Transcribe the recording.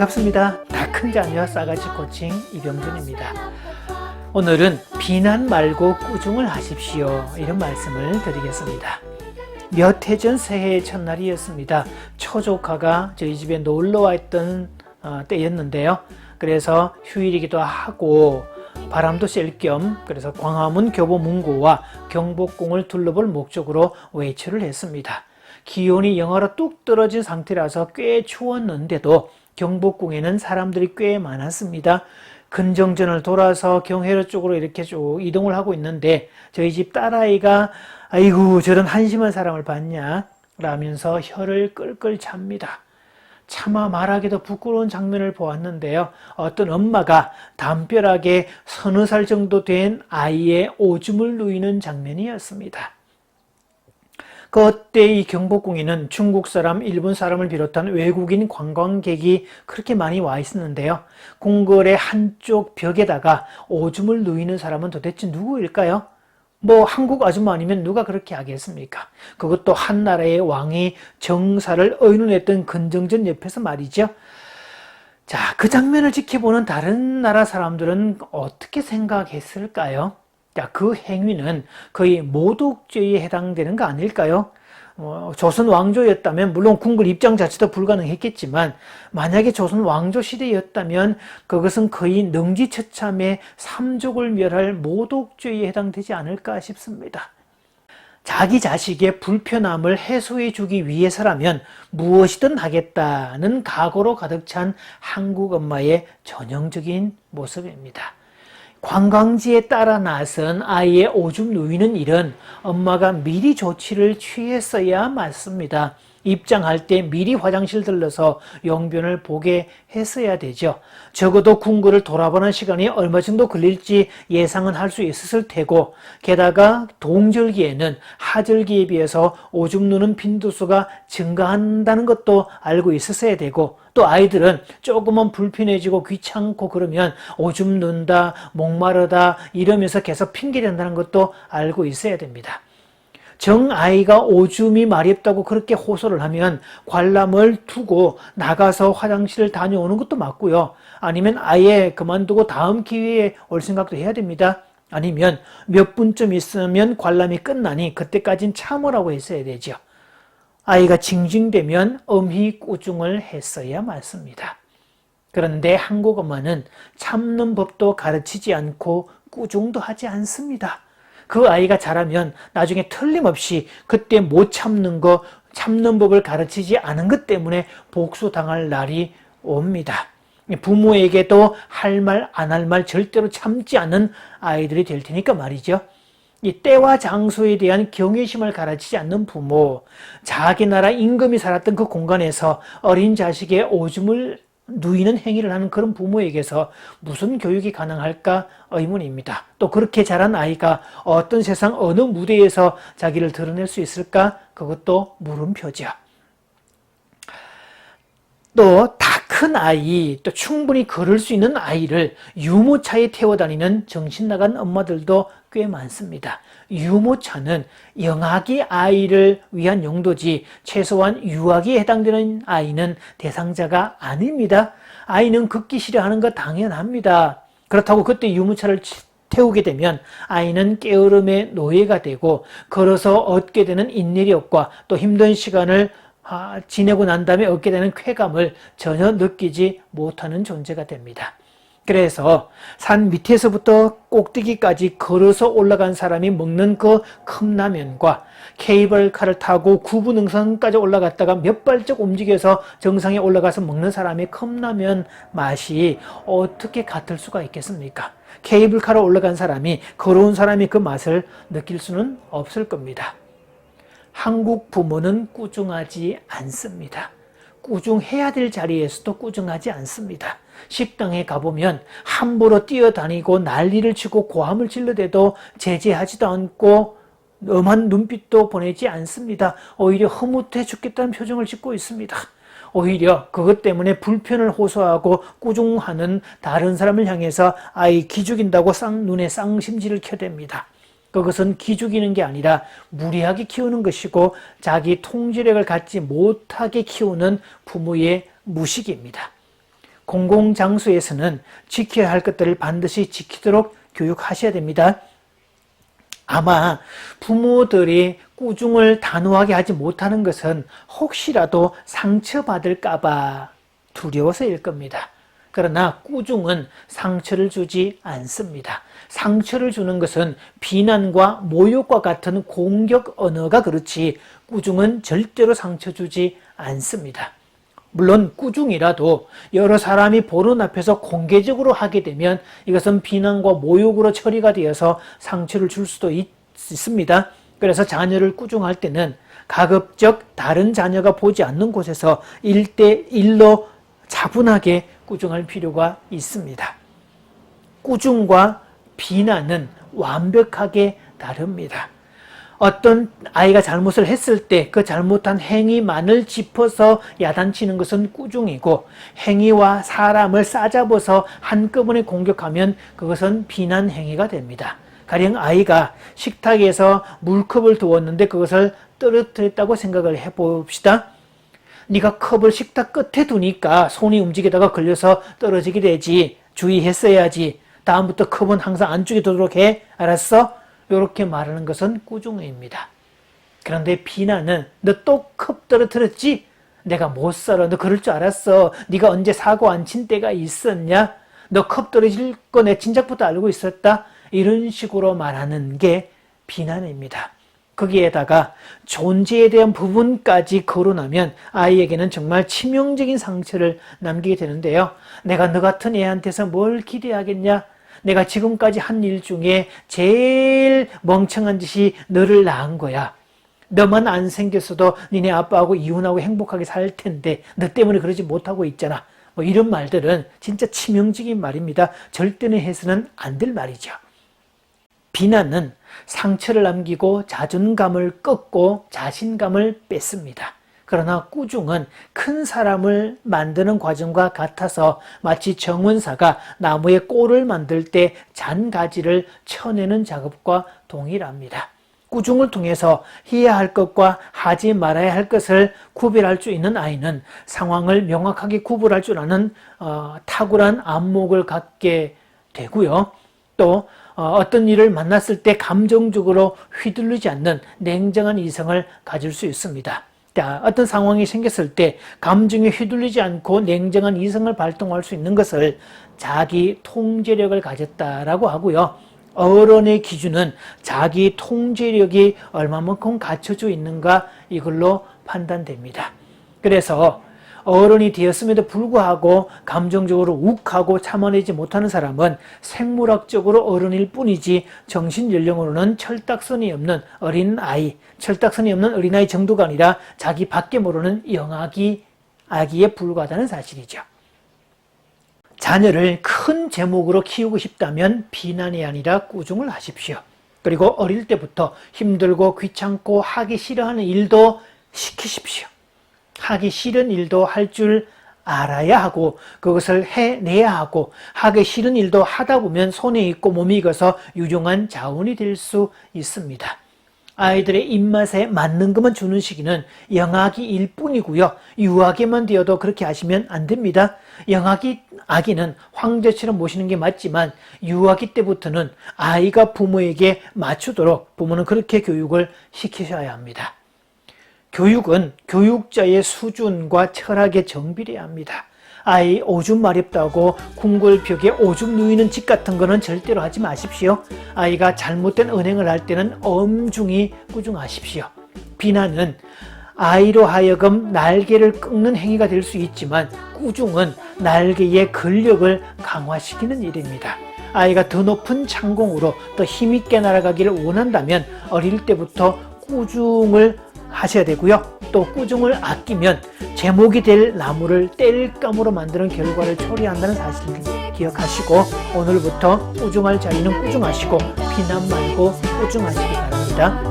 반갑습니다. 다 큰 자녀 싸가지 코칭 이병준입니다. 오늘은 비난 말고 꾸중을 하십시오. 이런 말씀을 드리겠습니다. 몇 해 전 새해 첫날이었습니다. 초조카가 저희 집에 놀러 왔던 어, 때였는데요. 그래서 휴일이기도 하고 바람도 쐴 겸 그래서 광화문 교보문고와 경복궁을 둘러볼 목적으로 외출을 했습니다. 기온이 영하로 뚝 떨어진 상태라서 꽤 추웠는데도 경복궁에는 사람들이 꽤 많았습니다. 근정전을 돌아서 경회로 쪽으로 이렇게 쭉 이동을 하고 있는데 저희 집 딸아이가 아이고 저런 한심한 사람을 봤냐 라면서 혀를 끌끌 찹니다. 차마 말하기도 부끄러운 장면을 보았는데요. 어떤 엄마가 담벼락에 서너 살 정도 된 아이의 오줌을 누이는 장면이었습니다. 그때 이 경복궁에는 중국 사람, 일본 사람을 비롯한 외국인 관광객이 그렇게 많이 와 있었는데요. 궁궐의 한쪽 벽에다가 오줌을 누이는 사람은 도대체 누구일까요? 뭐 한국 아줌마 아니면 누가 그렇게 하겠습니까? 그것도 한 나라의 왕이 정사를 의논했던 근정전 옆에서 말이죠. 자, 그 장면을 지켜보는 다른 나라 사람들은 어떻게 생각했을까요? 자, 그 행위는 거의 모독죄에 해당되는 거 아닐까요? 어, 조선 왕조였다면 물론 궁궐 입장 자체도 불가능했겠지만 만약에 조선 왕조 시대였다면 그것은 거의 능지처참의 삼족을 멸할 모독죄에 해당되지 않을까 싶습니다. 자기 자식의 불편함을 해소해 주기 위해서라면 무엇이든 하겠다는 각오로 가득 찬 한국 엄마의 전형적인 모습입니다. 관광지에 따라 나선 아이의 오줌 누이는 일은 엄마가 미리 조치를 취했어야 맞습니다. 입장할 때 미리 화장실 들러서 용변을 보게 했어야 되죠. 적어도 궁궐을 돌아보는 시간이 얼마 정도 걸릴지 예상은 할 수 있었을 테고, 게다가 동절기에는 하절기에 비해서 오줌 누는 빈도수가 증가한다는 것도 알고 있었어야 되고, 또 아이들은 조금은 불편해지고 귀찮고 그러면 오줌 눈다, 목마르다 이러면서 계속 핑계댄다는 것도 알고 있어야 됩니다. 정 아이가 오줌이 마렵다고 그렇게 호소를 하면 관람을 두고 나가서 화장실을 다녀오는 것도 맞고요. 아니면 아예 그만두고 다음 기회에 올 생각도 해야 됩니다. 아니면 몇 분쯤 있으면 관람이 끝나니 그때까진 참으라고 했어야 되죠. 아이가 징징대면 엄히 꾸중을 했어야 맞습니다. 그런데 한국 엄마는 참는 법도 가르치지 않고 꾸중도 하지 않습니다. 그 아이가 자라면 나중에 틀림없이 그때 못 참는 거, 참는 법을 가르치지 않은 것 때문에 복수당할 날이 옵니다. 부모에게도 할 말, 안 할 말 절대로 참지 않는 아이들이 될 테니까 말이죠. 이 때와 장소에 대한 경외심을 가르치지 않는 부모, 자기 나라 임금이 살았던 그 공간에서 어린 자식의 오줌을 누이는 행위를 하는 그런 부모에게서 무슨 교육이 가능할까 의문입니다. 또 그렇게 자란 아이가 어떤 세상 어느 무대에서 자기를 드러낼 수 있을까? 그것도 물음표죠. 또 다 큰 아이, 또 충분히 걸을 수 있는 아이를 유모차에 태워 다니는 정신 나간 엄마들도 꽤 많습니다. 유모차는 영아기 아이를 위한 용도지 최소한 유아기에 해당되는 아이는 대상자가 아닙니다. 아이는 걷기 싫어하는 거 당연합니다. 그렇다고 그때 유모차를 태우게 되면 아이는 깨어름의 노예가 되고 걸어서 얻게 되는 인내력과 또 힘든 시간을 아, 지내고 난 다음에 얻게 되는 쾌감을 전혀 느끼지 못하는 존재가 됩니다. 그래서 산 밑에서부터 꼭대기까지 걸어서 올라간 사람이 먹는 그 컵라면과 케이블카를 타고 구부능선까지 올라갔다가 몇 발짝 움직여서 정상에 올라가서 먹는 사람의 컵라면 맛이 어떻게 같을 수가 있겠습니까? 케이블카로 올라간 사람이 걸어온 사람이 그 맛을 느낄 수는 없을 겁니다. 한국 부모는 꾸중하지 않습니다. 꾸중해야 될 자리에서도 꾸중하지 않습니다. 식당에 가보면 함부로 뛰어다니고 난리를 치고 고함을 질러대도 제재하지도 않고 엄한 눈빛도 보내지 않습니다. 오히려 흐뭇해 죽겠다는 표정을 짓고 있습니다. 오히려 그것 때문에 불편을 호소하고 꾸중하는 다른 사람을 향해서 아이 기죽인다고 쌍 눈에 쌍심지를 켜댑니다. 그것은 기죽이는 게 아니라 무리하게 키우는 것이고 자기 통제력을 갖지 못하게 키우는 부모의 무식입니다. 공공장소에서는 지켜야 할 것들을 반드시 지키도록 교육하셔야 됩니다. 아마 부모들이 꾸중을 단호하게 하지 못하는 것은 혹시라도 상처받을까봐 두려워서일 겁니다. 그러나 꾸중은 상처를 주지 않습니다. 상처를 주는 것은 비난과 모욕과 같은 공격 언어가 그렇지 꾸중은 절대로 상처 주지 않습니다. 물론 꾸중이라도 여러 사람이 보는 앞에서 공개적으로 하게 되면 이것은 비난과 모욕으로 처리가 되어서 상처를 줄 수도 있, 습니다 그래서 자녀를 꾸중할 때는 가급적 다른 자녀가 보지 않는 곳에서 일대일로 차분하게 꾸중할 필요가 있습니다. 꾸중과 비난은 완벽하게 다릅니다. 어떤 아이가 잘못을 했을 때 그 잘못한 행위만을 짚어서 야단치는 것은 꾸중이고 행위와 사람을 싸잡아서 한꺼번에 공격하면 그것은 비난 행위가 됩니다. 가령 아이가 식탁에서 물컵을 두었는데 그것을 떨어뜨렸다고 생각을 해봅시다. 네가 컵을 식탁 끝에 두니까 손이 움직이다가 걸려서 떨어지게 되지. 주의했어야지. 다음부터 컵은 항상 안쪽에 두도록 해. 알았어? 이렇게 말하는 것은 꾸중입니다. 그런데 비난은 너 또 컵 떨어뜨렸지? 내가 못 살아. 너 그럴 줄 알았어. 네가 언제 사고 안 친 때가 있었냐? 너 컵 떨어질 거 내 진작부터 알고 있었다. 이런 식으로 말하는 게 비난입니다. 거기에다가 존재에 대한 부분까지 거론하면 아이에게는 정말 치명적인 상처를 남기게 되는데요. 내가 너 같은 애한테서 뭘 기대하겠냐? 내가 지금까지 한 일 중에 제일 멍청한 짓이 너를 낳은 거야. 너만 안 생겼어도 니네 아빠하고 이혼하고 행복하게 살 텐데 너 때문에 그러지 못하고 있잖아. 뭐 이런 말들은 진짜 치명적인 말입니다. 절대는 해서는 안 될 말이죠. 비난은 상처를 남기고 자존감을 꺾고 자신감을 뺐습니다. 그러나 꾸중은 큰 사람을 만드는 과정과 같아서 마치 정원사가 나무에 꼴을 만들 때 잔가지를 쳐내는 작업과 동일합니다. 꾸중을 통해서 해야 할 것과 하지 말아야 할 것을 구별할 수 있는 아이는 상황을 명확하게 구분할 줄 아는 어, 탁월한 안목을 갖게 되고요. 또 어, 어떤 일을 만났을 때 감정적으로 휘둘리지 않는 냉정한 이성을 가질 수 있습니다. 자, 어떤 상황이 생겼을 때 감정에 휘둘리지 않고 냉정한 이성을 발동할 수 있는 것을 자기 통제력을 가졌다라고 하고요. 어른의 기준은 자기 통제력이 얼마만큼 갖춰져 있는가 이걸로 판단됩니다. 그래서 어른이 되었음에도 불구하고 감정적으로 욱하고 참아내지 못하는 사람은 생물학적으로 어른일 뿐이지 정신 연령으로는 철딱선이 없는 어린 아이, 철딱선이 없는 어린아이 정도가 아니라 자기 밖에 모르는 영아기 아기에 불과하다는 사실이죠. 자녀를 큰 제목으로 키우고 싶다면 비난이 아니라 꾸중을 하십시오. 그리고 어릴 때부터 힘들고 귀찮고 하기 싫어하는 일도 시키십시오. 하기 싫은 일도 할 줄 알아야 하고 그것을 해내야 하고 하기 싫은 일도 하다 보면 손에 있고 몸이 익어서 유용한 자원이 될 수 있습니다. 아이들의 입맛에 맞는 것만 주는 시기는 영아기일 뿐이고요. 유아기만 되어도 그렇게 하시면 안 됩니다. 영아기 아기는 황제처럼 모시는 게 맞지만 유아기 때부터는 아이가 부모에게 맞추도록 부모는 그렇게 교육을 시키셔야 합니다. 교육은 교육자의 수준과 철학에 정비해야 합니다. 아이 오줌 마렵다고 궁궐벽에 오줌 누이는 짓 같은 거는 절대로 하지 마십시오. 아이가 잘못된 은행을 할 때는 엄중히 꾸중하십시오. 비난은 아이로 하여금 날개를 꺾는 행위가 될 수 있지만 꾸중은 날개의 근력을 강화시키는 일입니다. 아이가 더 높은 창공으로 더 힘있게 날아가기를 원한다면 어릴 때부터 꾸중을 하셔야 되고요. 또 꾸중을 아끼면 제목이 될 나무를 뗄감으로 만드는 결과를 초래한다는 사실을 기억하시고 오늘부터 꾸중할 자리는 꾸중하시고 비난 말고 꾸중하시기 바랍니다.